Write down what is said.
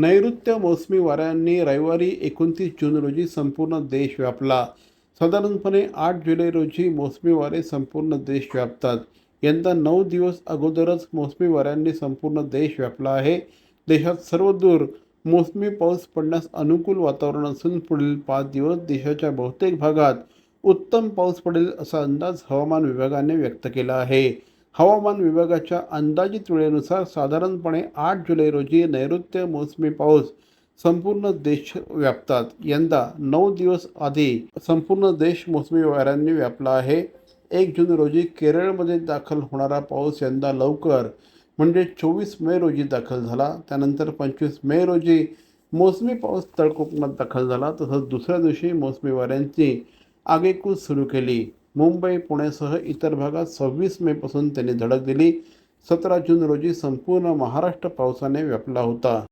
नैऋत्य मोसमी वाऱ्यांनी रविवारी एकोणतीस जून रोजी संपूर्ण देश व्यापला. साधारणपणे आठ जुलै रोजी मोसमी वारे संपूर्ण देश व्यापतात. यंदा नऊ दिवस अगोदरच मोसमी वाऱ्यांनी संपूर्ण देश व्यापला आहे. देशात सर्वदूर मोसमी पाऊस पडण्यास अनुकूल वातावरण असून पुढील पाच दिवस देशाच्या बहुतेक भागात उत्तम पाऊस पडेल असा अंदाज हवामान विभागाने व्यक्त केला आहे. हवामान विभागाच्या अंदाजित वेळेनुसार साधारणपणे आठ जुलै रोजी नैऋत्य मोसमी पाऊस संपूर्ण देश व्यापतात. यंदा नऊ दिवस आधी संपूर्ण देश मोसमी वाऱ्यांनी व्यापला आहे. एक जून रोजी केरळमध्ये दाखल होणारा पाऊस यंदा लवकर म्हणजे चोवीस मे रोजी दाखल झाला. त्यानंतर पंचवीस मे रोजी मोसमी पाऊस तळकोकणात दाखल झाला तसंच दुसऱ्या दिवशी मोसमी वाऱ्यांची आगेकूच सुरू केली. मुंबई पुण्यासह इतर भागात सव्वीस मेपासून त्यांनी धडक दिली. सतरा जून रोजी संपूर्ण महाराष्ट्र पावसाने व्यापला होता.